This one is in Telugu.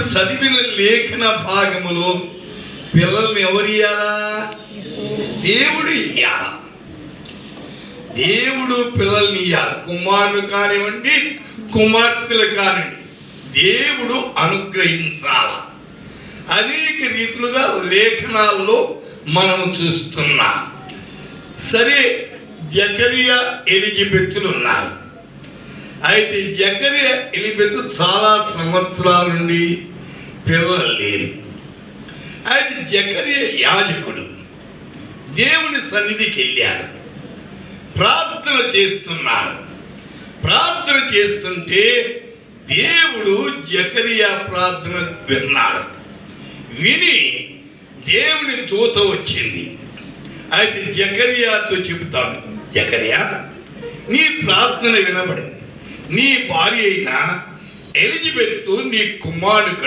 చదివిన లేఖన భాగములో పిల్లల్ని ఎవరు ఇయ్యాలా? దేవుడు ఇయ్యాల? దేవుడు పిల్లల్ని ఇయ్యాలి. కుమారులు కానివ్వండి కుమార్తెలు కానివ్వండి దేవుడు అనుగ్రహించాల? అనేక రీతులుగా లేఖనాల్లో మనం చూస్తున్నాం. సరే జకరియా ఎలిజబెత్తులు ఉన్నారు. అయితే జకరి ఎలిజబెత్ చాలా సంవత్సరాల నుండి పిల్లలు లేరు. అయితే జకరి యాజకుడు దేవుని సన్నిధికి వెళ్ళాడు. ప్రార్థన చేస్తున్నాడు. ప్రార్థన చేస్తుంటే దేవుడు జకరియా ప్రార్థన విన్నాడు. విని దేవుని దూత వచ్చింది. అయితే జకరియాతో చెబుతాడు జకరియా నీ ప్రార్థన వినబడింది. ನೀ ಭಾರ್ಯನ ಎಲಿಜಬೆತ್ ನೀ ಕುಮಾರು